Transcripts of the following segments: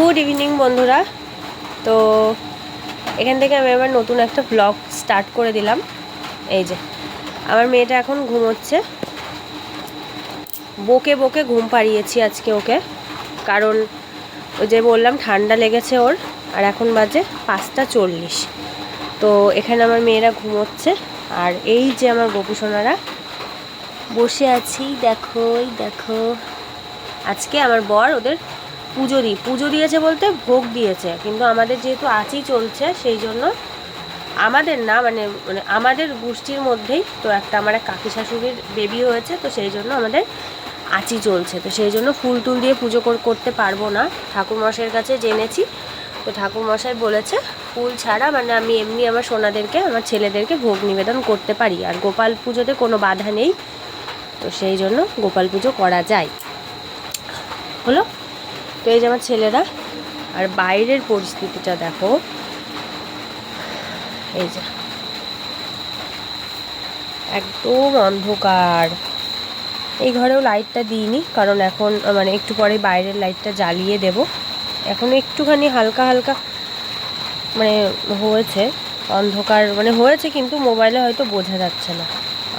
Good evening বন্ধুরা। তো এখান থেকে আমি আবার নতুন একটা ব্লগ স্টার্ট করে দিলাম। এই যে, আমার মেয়েটা এখন ঘুমোচ্ছে। বকে বকে ঘুম পাড়িয়েছি আজকে ওকে। কারণ ওই যে বললাম, ঠান্ডা লেগেছে ওর। আর এখন বাজে পাঁচটা চল্লিশ। তো এখানে আমার মেয়েরা ঘুমোচ্ছে। আর এই যে আমার গোপুসোনারা বসে আছি। দেখো দেখো। আজকে আমার বর ওদের পুজো দিই পুজো দিয়েছে বলতে ভোগ দিয়েছে, কিন্তু আমাদের যেহেতু আচি চলছে, সেই জন্য আমাদের না মানে মানে আমাদের গোষ্ঠীর মধ্যেই তো একটা আমার এক কাকি শাশুড়ির বেবি হয়েছে, তো সেই জন্য আমাদের আচি চলছে। তো সেই জন্য ফুল টুল দিয়ে পুজো করতে পারব না। ঠাকুরমশাইয়ের কাছে জেনেছি, তো ঠাকুরমশাই বলেছে, ফুল ছাড়া মানে আমি এমনি আমার সোনাদেরকে, আমার ছেলেদেরকে ভোগ নিবেদন করতে পারি। আর গোপাল পুজোতে কোনো বাধা নেই। তো সেই জন্য গোপাল পুজো করা যায়। হলো তো এই যে আমার ছেলেরা, আর বাইরের পরিস্থিতিটা দেখো। এই যে। একদম অন্ধকার। এই ঘরেও লাইটটা দিইনি, কারণ এখন মানে একটু পরে বাইরের লাইটটা জ্বালিয়ে দেব। এখন একটুখানি হালকা হালকা মানে হয়েছে, অন্ধকার মানে হয়েছে কিন্তু মোবাইলে হয়তো বোঝা যাচ্ছে না।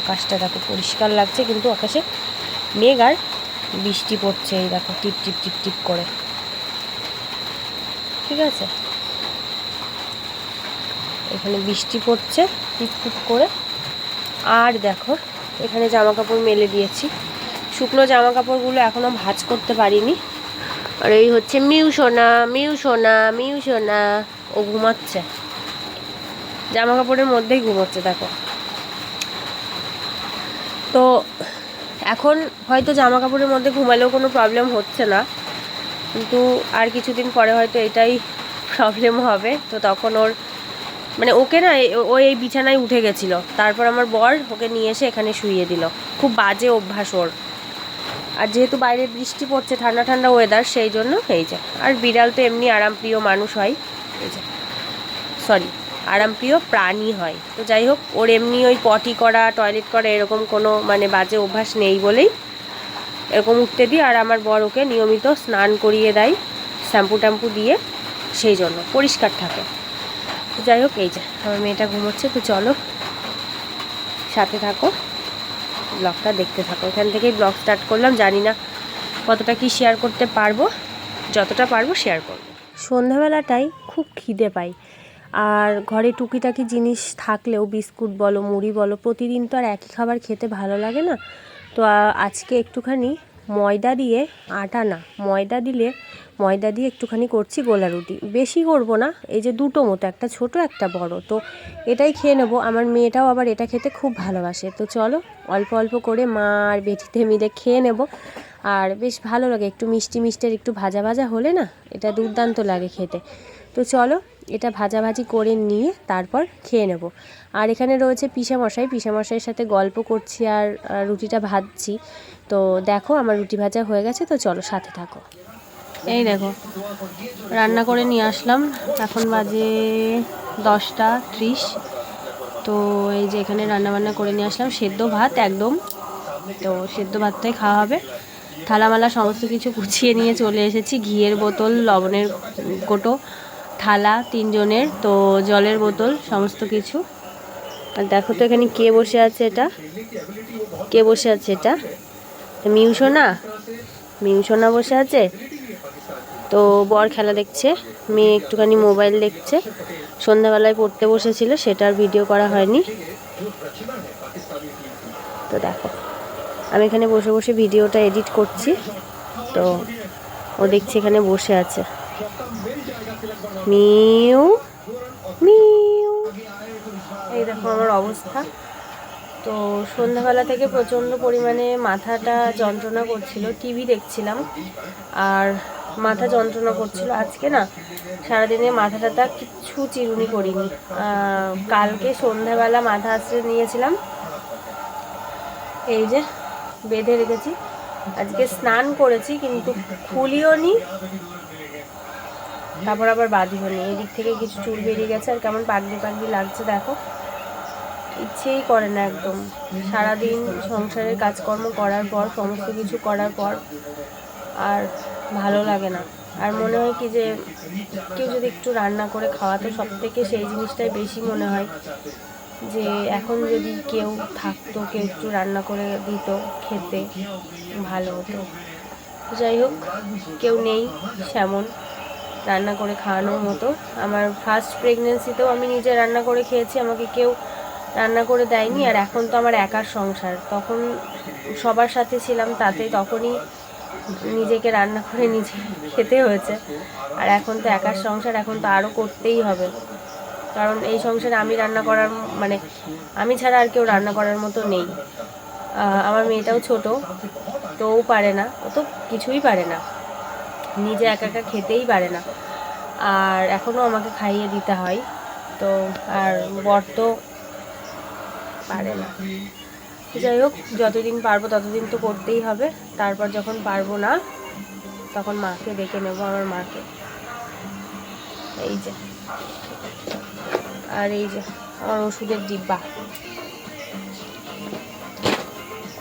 আকাশটা দেখো পরিষ্কার লাগছে, কিন্তু আকাশে মেঘ আর বৃষ্টি পড়ছে, এই দেখো, টিপ টিপ টিপ টিপ করে। ঠিক আছে? এখানে বৃষ্টি পড়ছে, টিপ টিপ করে। আর দেখো, এখানে জামা কাপড় মেলে দিয়েছি। শুকনো জামা কাপড়গুলো এখনও ভাঁজ করতে পারিনি। আর এই হচ্ছে মিউ সোনা মিউ সোনা মিউ সোনা ও ঘুমাচ্ছে। জামা কাপড়ের মধ্যেই ঘুমোচ্ছে, দেখো। তো এখন হয়তো জামা কাপড়ের মধ্যে ঘুমালেও কোনো প্রবলেম হচ্ছে না। কিন্তু আর কিছুদিন পরে হয়তো এটাই প্রবলেম হবে। তো তখন ওর মানে ওকে না, ও এই বিছানায় উঠে গেছিল। তারপর আমার বর ওকে নিয়ে এসে এখানে শুইয়ে দিল। খুব বাজে অভ্যাস ওর। আর যেহেতু বাইরে বৃষ্টি পড়ছে, ঠান্ডা ঠান্ডা ওয়েদার সেই জন্য এই যে, আর বিড়াল তো এমনি আরামপ্রিয় মানুষ হয়। এই যে সরি আরামপ্রিয় প্রাণী হয়। তো যাই হোক ওর এমনি ওই পটি করা টয়লেট করা এরকম কোনো মানে বাজে অভ্যাস নেই বলেই এরকম উঠতে দিই। আর আমার বর ওকে নিয়মিত স্নান করিয়ে দেয়, শ্যাম্পু ট্যাম্পু দিয়ে সেই জন্য পরিষ্কার থাকে। তো যাই হোক এই যে আমার মেয়েটা ঘুমোচ্ছে, তো চলো সাথে থাকো ব্লগটা দেখতে থাকো। এখান থেকেই ব্লগ স্টার্ট করলাম, জানি না কতটা কি শেয়ার করতে পারব, যতটা পারব শেয়ার করব। সন্ধ্যাবেলাটাই খুব খিদে পাই আর ঘরে টুকিটাকি জিনিস থাকলেও বিস্কুট বলো, মুড়ি বলো, প্রতিদিন তো আর একই খাবার খেতে ভালো লাগে না। তো আজকে একটুখানি ময়দা দিয়ে আটা না, ময়দা দিলে, ময়দা দিয়ে একটুখানি করছি গোলা রুটি। বেশি করব না, এই যে দুটো মতো, একটা ছোট, একটা বড়। তো এটাই খেয়ে নেব। আমার মেয়েটাও আবার এটা খেতে খুব ভালোবাসে। তো চলো, অল্প অল্প করে মা আর বেটিতে মিলে খেয়ে নেব। আর বেশ ভালো লাগে, একটু মিষ্টি মিষ্টির একটু ভাজা ভাজা হলে না, এটা দুর্দান্ত লাগে খেতে। তো চলো এটা ভাজাভাজি করে নিয়ে তারপর খেয়ে নেব। আর এখানে রয়েছে পিসামশাই। পিসামশাইয়ের সাথে গল্প করছি আর রুটিটা ভাজছি। তো দেখো আমার রুটি ভাজা হয়ে গেছে, তো চলো সাথে থাকো। এই দেখো, রান্না করে নিয়ে আসলাম। এখন বাজে দশটা ত্রিশ। তো এই যে এখানে রান্না বান্না করে নিয়ে আসলাম। সেদ্ধ ভাত একদম। তো সেদ্ধ ভাতটাই খাওয়া হবে। থালামালা সমস্ত কিছু গুছিয়ে নিয়ে চলে এসেছি। ঘিয়ের বোতল, লবণের কোটো। থালা তিনজনের, তো জলের বোতল, সমস্ত কিছু। আর দেখো তো এখানে কে বসে আছে এটা। কে বসে আছে এটা? মিউসোনা? মিউসোনা বসে আছে? তো বর খেলা দেখছে, মেয়ে একটুখানি মোবাইল দেখছে। সন্ধ্যাবেলায় পড়তে বসেছিল সেটার ভিডিও করা হয়নি। তো দেখো, আমি এখানে বসে বসে ভিডিওটা এডিট করছি। তো ও দেখছি এখানে বসে আছে। মিউ মিউ। এই দেখো আমার অবস্থা। তো সন্ধ্যাবেলা থেকে প্রচণ্ড পরিমাণে মাথাটা যন্ত্রণা করছিল, টিভি দেখছিলাম। আর মাথা যন্ত্রণা করছিল আজকে না, সারাদিনে মাথা টাথা কিচ্ছু চিরুনি করিনি। কালকে সন্ধ্যাবেলা মাথা আশ্রে নিয়েছিলাম। এই যে বেঁধে রেখেছি। আজকে স্নান করেছি, কিন্তু খুলিও নি তারপর আবার বাঁধিও নি এদিক থেকে কিছু চুল বেরিয়ে গেছে আর কেমন পাগলি পাগলি লাগছে দেখো। ইচ্ছেই করে না একদম। সারাদিন সংসারের কাজকর্ম করার পর, সমস্ত কিছু করার পর আর ভালো লাগে না। আর মনে হয় কি যে, কেউ যদি একটু রান্না করে খাওয়াতো সব থেকে সেই জিনিসটাই বেশি মনে হয়। যে এখন যদি কেউ থাকতো, কেউ একটু রান্না করে দিত খেতে, ভালো হতো। যাই হোক, কেউ নেই, সেমন। রান্না করে খাওয়ানোর মতো। আমার ফার্স্ট প্রেগনেন্সিতেও আমি নিজে রান্না করে খেয়েছি, আমাকে কেউ রান্না করে দেয়নি। আর এখন তো আমার একার সংসার। তখন সবার সাথে ছিলাম, তাতে তখনই নিজেকে রান্না করে নিজে খেতে হয়েছে। আর এখন তো একার সংসার, এখন তো আরও করতেই হবে। কারণ এই সংসারে আমি রান্না করার মানে আমি ছাড়া আর কেউ রান্না করার মতো নেই। আমার মেয়েটাও ছোট, তো ও পারে না। ও তো কিছুই পারে না। নিজে একা একা খেতেই পারে না। আর এখনও আমাকে খাইয়ে দিতে হয়। তো আর বর তো পারে না। যাই হোক, যতদিন পারব ততদিন তো করতেই হবে। তারপর যখন পারব না, তখন মাকে ডেকে নেব আমার মাকে। এই যে। আর এই যে, আমার ওষুধের ডিব্বা।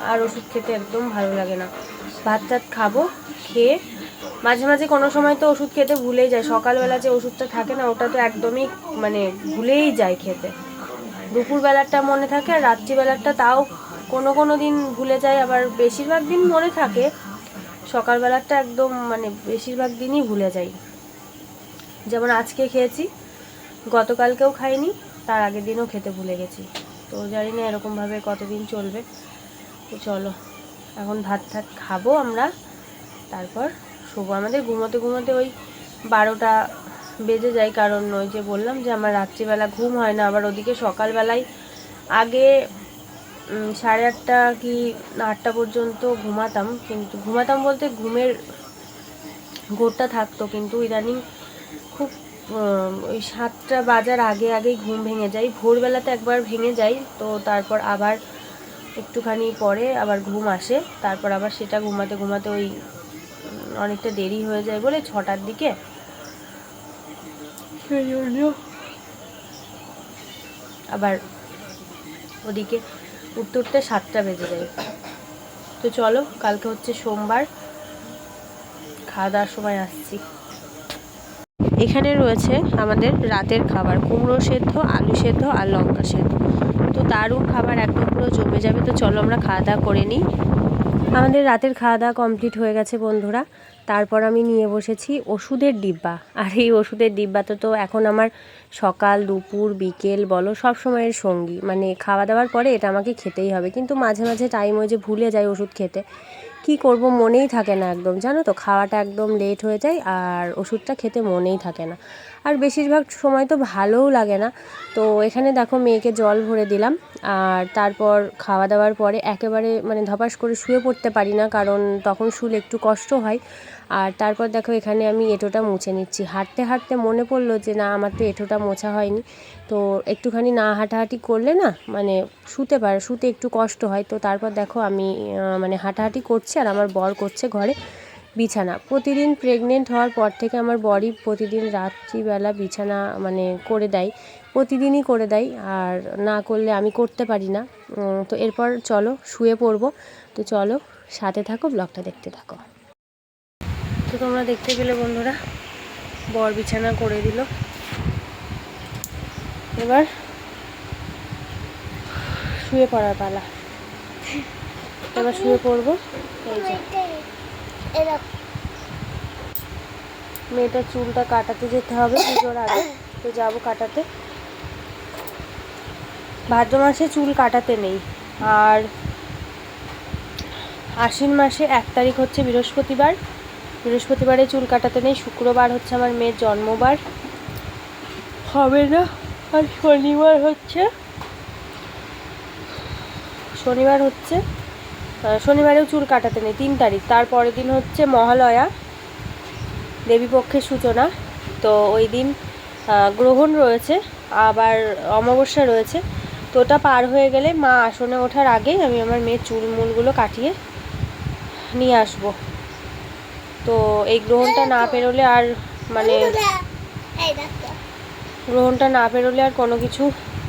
আর ওষুধ খেতে একদম ভালো লাগে না। ভাত টাত খাব, খেয়ে মাঝে মাঝে কোনো সময় তো ওষুধ খেতে ভুলেই যায়। সকালবেলা যে ওষুধটা থাকে না, ওটা তো একদমই মানে ভুলেই যায় খেতে। দুপুরবেলাটা মনে থাকে আর রাত্রিবেলাটা তাও কোনো কোনো দিন ভুলে যায়। আবার বেশিরভাগ দিন মনে থাকে সকালবেলাটা একদম মানে বেশিরভাগ দিনই ভুলে যাই। যেমন আজকে খেয়েছি, গতকালকেও খাইনি, তার আগের দিনও খেতে ভুলে গেছি। তো জানি না এরকমভাবে কতদিন চলবে। তো চলো, এখন ভাত টাত খাব আমরা, তারপর শোবো। আমাদের ঘুমোতে ঘুমোতে ওই বারোটা বেজে যায়, কারণ ওই যে বললাম যে আমার রাত্রিবেলা ঘুম হয় না। আবার ওদিকে সকালবেলায় আগে সাড়ে আটটা কি আটটা পর্যন্ত ঘুমাতাম, কিন্তু ঘুমাতাম বলতে ঘুমের ঘোরটা থাকতো, কিন্তু ইদানিং খুব ওই সাতটা বাজার আগে আগেই ঘুম ভেঙে যায়। ভোরবেলাতে একবার ভেঙে যায়, তো তারপর আবার একটুখানি পরে আবার ঘুম আসে, তারপর আবার সেটা ঘুমাতে ঘুমাতে ওই অনেকটা দেরি হয়ে যায় বলে ছটার দিকে। সেই জন্য আবার ওদিকে উঠতে উঠতে সাতটা বেজে যায়। তো চলো কালকে হচ্ছে সোমবার। খাওয়া দাওয়ার সময় আসছি। এখানে রয়েছে আমাদের রাতের খাবার কুমড়ো সেদ্ধ আলু সেদ্ধ আর লঙ্কা সেদ্ধ। তো দারুণ খাবার একদম পুরো জমে যাবে। তো চলো আমরা খাওয়া দাওয়া করে নিই। আমাদের রাতের খাওয়া দাওয়া কমপ্লিট হয়ে গেছে বন্ধুরা। তারপর আমি নিয়ে বসেছি ওষুধের ডিব্বা। আর এই ওষুধের ডিব্বাতে তো এখন আমার সকাল, দুপুর, বিকেল বলো, সব সময়ের সঙ্গী। মানে খাওয়া দাওয়ার পরে এটা আমাকে খেতেই হবে। কিন্তু মাঝে মাঝে টাইম হয়ে যে ভুলে যায় ওষুধ খেতে। কি করব মনেই থাকে না একদম। জানো তো, খাওয়াটা একদম লেট হয়ে যায় আর ওষুধটা খেতে মনেই থাকে না। আর বেশিরভাগ সময় তো ভালোও লাগে না। তো এখানে দেখো মেয়েকে জল ভরে দিলাম। আর তারপর খাওয়া দাওয়ার পরে একেবারে মানে ধপাস করে শুয়ে পড়তে পারি না কারণ তখন শুলে একটু কষ্ট হয়। আর তারপর দেখো এখানে আমি এঁটোটা মুছে নিচ্ছি। হাঁটতে হাঁটতে মনে পড়ল যে, না, আমার তো এঁটোটা মোছা হয়নি। তো একটুখানি না হাঁটাহাঁটি করলে না মানে শুতে পারে, শুতে একটু কষ্ট হয়। তো তারপর দেখো আমি মানে হাঁটাহাঁটি করছি আর আমার বর করছে ঘরে বিছানা। প্রতিদিন প্রেগনেন্ট হওয়ার পর থেকে আমার বরই প্রতিদিন রাত্রিবেলা বিছানা মানে করে দেয়। প্রতিদিনই করে দেয় আর না করলে আমি করতে পারি না। তো এরপর চলো শুয়ে পড়ব। তো চলো সাথে থাকো, ব্লগটা দেখতে থাকো। তো তোমরা দেখতে পেলে বন্ধুরা। বর বিছানা করে দিল। এবার শুয়ে পড়ার পালা। এবার শুয়ে পড়ব। মেয়েটার চুলটা কাটাতে যেতে হবে, পুজোর আগে। তো যাব কাটাতে। ভাদ্র মাসে চুল কাটাতে নেই। আর আশ্বিন মাসে এক তারিখ হচ্ছে বৃহস্পতিবার। বৃহস্পতিবারে চুল কাটাতে নেই শুক্রবার হচ্ছে আমার মেয়ের জন্মবার। হবে না আর শনিবার হচ্ছে? শনিবার হচ্ছে শনিবারেও চুল কাটাতে নেই তিন তারিখ। তারপরের দিন হচ্ছে মহালয়া দেবীপক্ষের সূচনা। তো ওই দিন গ্রহণ রয়েছে আবার অমাবস্যা রয়েছে। তো ওটা পার হয়ে গেলে মা আসনে ওঠার আগেই আমি আমার মেয়ের চুল মুলগুলো কাটিয়ে নিয়ে আসব। তো এই গ্রহণটা না পেরোলে আর মানে গ্রহণটা না পেরোলে আর কোনো কিছু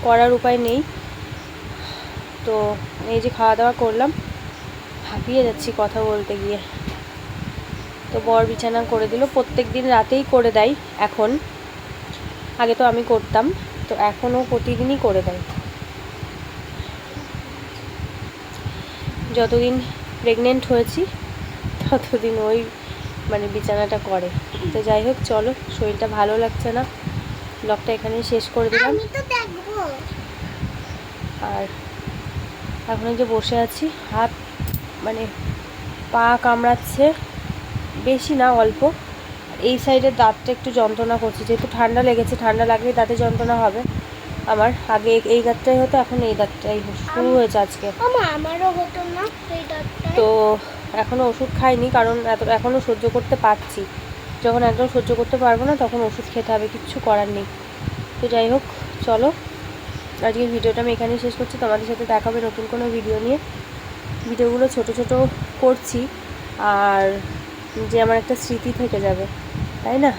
করার উপায় নেই। তো এই যে খাওয়া দাওয়া করলাম, হাঁপিয়ে যাচ্ছি কথা বলতে গিয়ে। তো বর বিছানা করে দিল, প্রত্যেক দিন রাতেই করে দেয় এখন। আগে তো আমি করতাম, তো এখনও প্রতিদিনই করে দেয়। যতদিন প্রেগনেন্ট হয়েছি, ততদিন ওই মানে বিছানাটা করে। তো যাই হোক চলো শরীরটা ভালো লাগছে না। ব্লগটা এখানেই শেষ করে দিলাম। আর এখন যে বসে আছি হাত মানে পা কামড়াচ্ছে বেশি না অল্প। এই সাইডের দাঁতটা একটু যন্ত্রণা করছে যেহেতু ঠান্ডা লেগেছে ঠান্ডা লাগলেই দাঁতে যন্ত্রণা হবে। আমার আগে এই দাঁতটাই হতো এখন এই দাঁতটাই শুরু হয়েছে আজকে। আমা আমারও হতো না তো এখনও ওষুধ খাইনি কারণ এত এখনও সহ্য করতে পারছি। যখন একদম সহ্য করতে পারব না তখন ওষুধ খেতে হবে কিচ্ছু করার নেই। তো যাই হোক চলো। আজকের ভিডিওটা আমি এখানেই শেষ করছি। তোমাদের সাথে দেখাবে নতুন কোনো ভিডিও নিয়ে। ভিডিওগুলো ছোট ছোট করছি আর যে আমার একটা স্মৃতি থেকে যাবে তাই না?